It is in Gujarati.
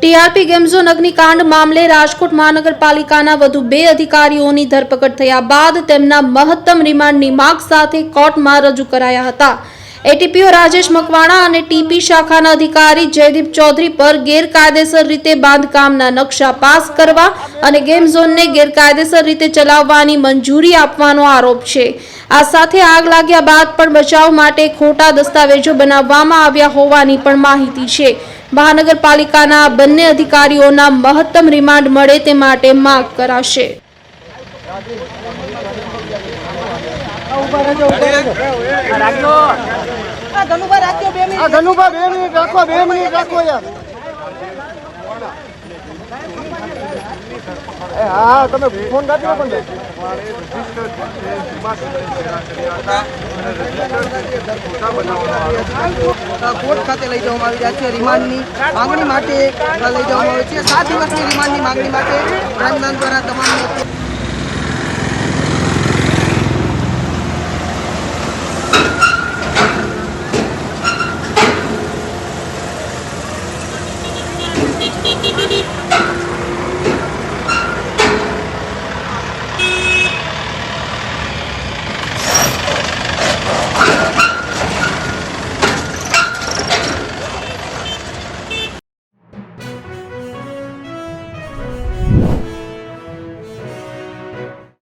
ટીઆરપી ગેમ ઝોન અગ્નિકાંડ મામલે રાજકોટ મહાનગરપાલિકાના વધુ બે અધિકારીઓની ધરપકડ થયા બાદ તેમના મહત્તમ રિમાન્ડની માંગ સાથે કોર્ટમાં રજૂ કરાયા હતા. એટીપીઓ રાજેશ મકવાણા અને ટીપી શાખાના અધિકારી જયદીપ ચૌધરી પર ગેરકાયદેસર રીતે બાંધકામના નકશા પાસ કરવા અને ગેમ ઝોનને ગેરકાયદેસર રીતે ચલાવવાની મંજૂરી આપવાનો આરોપ છે. આ સાથે આગ લાગ્યા બાદ પણ બચાવ માટે ખોટા દસ્તાવેજો બનાવવામાં આવ્યા હોવાની પણ માહિતી છે. મહાનગરપાલિકાના બંને અધિકારીઓના મહત્તમ રિમાન્ડ મળે તે માટે માંગ કરાશે. કોર્ટ ખાતે લઈ જવામાં આવી રહ્યા છે રિમાન્ડની માગણી માટે લઈ જવામાં આવે છે સાત દિવસની રિમાન્ડની માગણી માટે ક્રાઇમ દ્વારા તમામ